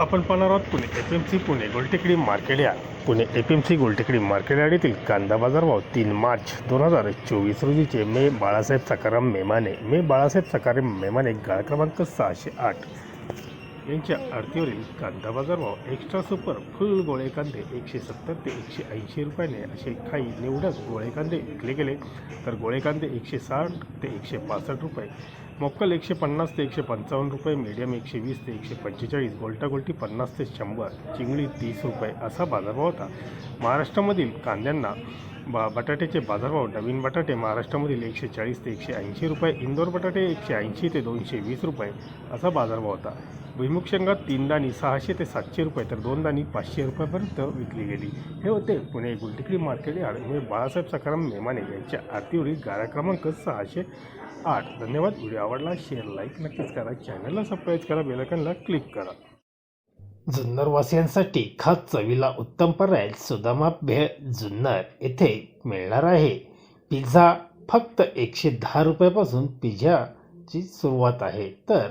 आपण पाहणार आहोत Pune F M C Pune Goltekdi market या Pune F M C Goltekdi market yard कांदा बाजार भाव तीन मार्च दोन हजार चोवीस रोजीचे. मे बाळासाहेब सकाराम मेमाने. मे बाळासाहेब सकाराम मेमाने गाळ क्रमांक सहाशे आठ. यांच्या आरतीवरील कांदा बाजार भाव एक्स्ट्रा सुपर फुल गोळे कांदे एकशे सत्तर ते एकशे ऐंशी रुपयाने असे काही निवडक गोळे कांदे विकले गेले. तर गोळे कांदे एकशे साठ ते एकशे पासष्ट रुपये. मोक्कल एकशे पन्नास ते एकशे पंचावन्न रुपये मीडियम एकशे वीस ते एकशे पंचेचाळीस गोल्टा गोल्टी पन्नास ते शंभर चिंगळी तीस रुपये असा बाजारभाव होता. महाराष्ट्रामधील कांद्यांना बा बटाट्याचे बाजारभाव नवीन बटाटे महाराष्ट्रामधील एकशे चाळीस ते एकशे ऐंशी रुपये इंदोर बटाटे एकशे ऐंशी ते दोनशे वीस रुपये असा बाजारभाव होता. भुईमुग शेंगा तीन दाणी सहाशे ते सातशे रुपये तर दोन दाणी पाचशे रुपयापर्यंत विकली गेली. हे होते पुणे गुलटिकडी मार्केट यार्ड. हे बाळासाहेब सखाराम मेमाने यांच्या आरतीवरील गाळा क्रमांक सहाशे आठ. धन्यवाद. व्हिडिओ आवडला शेअर लाईक नक्कीच करा. चॅनलला सबस्क्राईब करा बेलायकनला क्लिक करा. जुन्नरवासियांसाठी खास चवीला उत्तम पर्याय सुदामा भेळ जुन्नर येथे मिळणार आहे. पिझ्झा फक्त एकशे दहा रुपयापासून पिझ्झाची सुरुवात आहे. तर